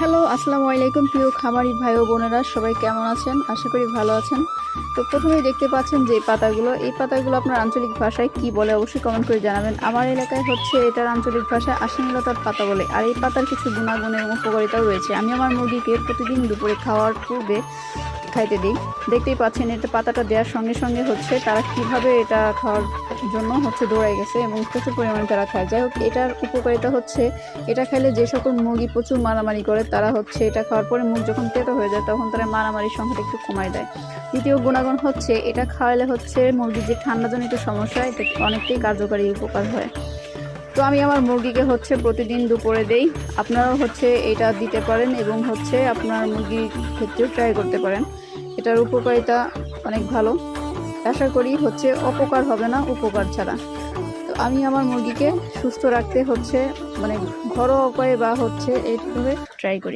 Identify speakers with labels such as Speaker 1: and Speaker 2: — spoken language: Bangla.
Speaker 1: হ্যালো, আসসালামু আলাইকুম প্রিয় খামারি ভাই ও বোনেরা, সবাই কেমন আছেন? আশা করি ভালো আছেন। তো প্রথমেই দেখতে পাচ্ছেন যে পাতাগুলো, এই পাতাগুলো আপনার আঞ্চলিক ভাষায় কি বলে অবশ্যই কমেন্ট করে জানাবেন। আমার এলাকায় হচ্ছে এটার আঞ্চলিক ভাষায় আশিমলতার পাতা বলে, আর এই পাতার কিছু গুণাগুণ এবং উপকারিতাও রয়েছে। আমি আমার মুরগিকে প্রতিদিন দুপুরে খাওয়ার পূর্বে খাইতে দিই। দেখতেই পাচ্ছেন, এটা পাতাটা দেওয়ার সঙ্গে সঙ্গে হচ্ছে তারা কীভাবে এটা খাওয়ার জন্য হচ্ছে দৌড়াই গেছে এবং প্রচুর পরিমাণে তারা খায়। যাই হোক, এটার উপকারিতা হচ্ছে, এটা খেলে যে সকল মুরগি প্রচুর মারামারি করে, তারা হচ্ছে এটা খাওয়ার পরে মুখ যখন তেতো হয়ে যায়, তখন তারা মারামারির সংখ্যাটা একটু কমায় দেয়। দ্বিতীয় গুণাগুণ হচ্ছে, এটা খাওয়ালে হচ্ছে মুরগির যে ঠান্ডাজনিত সমস্যা, এটা অনেকটাই কার্যকারী উপকার হয়। তো আমি আমার মুরগিকে হচ্ছে প্রতিদিন দুপুরে দেই, আপনারাও হচ্ছে এটা দিতে পারেন এবং হচ্ছে আপনার মুরগির ক্ষেত্রেও ট্রাই করতে পারেন। এটার উপকারিতা অনেক ভালো। আশা করি হচ্ছে অপকার হবে না, উপকার ছাড়া। তো আমি আমার মুরগিকে সুস্থ রাখতে হচ্ছে মানে ঘরোয়া উপায়ে বা হচ্ছে এইভাবে ট্রাই করি।